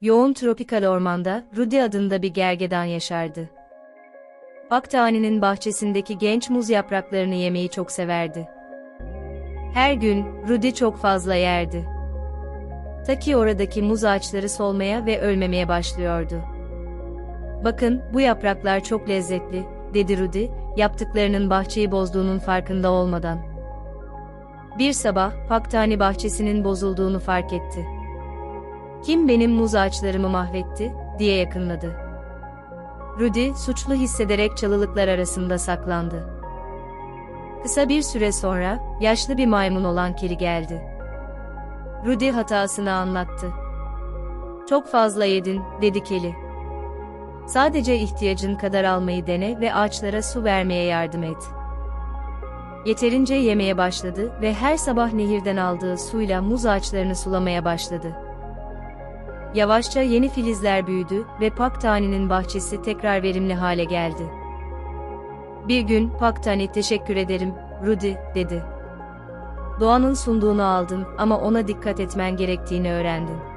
Yoğun tropikal ormanda Rudy adında bir gergedan yaşardı. Paktani'nin bahçesindeki genç muz yapraklarını yemeyi çok severdi. Her gün Rudy çok fazla yerdi. Ta ki oradaki muz ağaçları solmaya ve ölmemeye başlıyordu. Bakın, bu yapraklar çok lezzetli, dedi Rudy, yaptıklarının bahçeyi bozduğunun farkında olmadan. Bir sabah, Paktani bahçesinin bozulduğunu fark etti. Kim benim muz ağaçlarımı mahvetti, diye yakınladı. Rudy, suçlu hissederek çalılıklar arasında saklandı. Kısa bir süre sonra, yaşlı bir maymun olan Keri geldi. Rudy hatasını anlattı. Çok fazla yedin, dedi Kelly. Sadece ihtiyacın kadar almayı dene ve ağaçlara su vermeye yardım et. Yeterince yemeye başladı ve her sabah nehirden aldığı suyla muz ağaçlarını sulamaya başladı. Yavaşça yeni filizler büyüdü ve Paktani'nin bahçesi tekrar verimli hale geldi. Bir gün Paktani teşekkür ederim, Rudy, dedi. Doğanın sunduğunu aldın ama ona dikkat etmen gerektiğini öğrendin.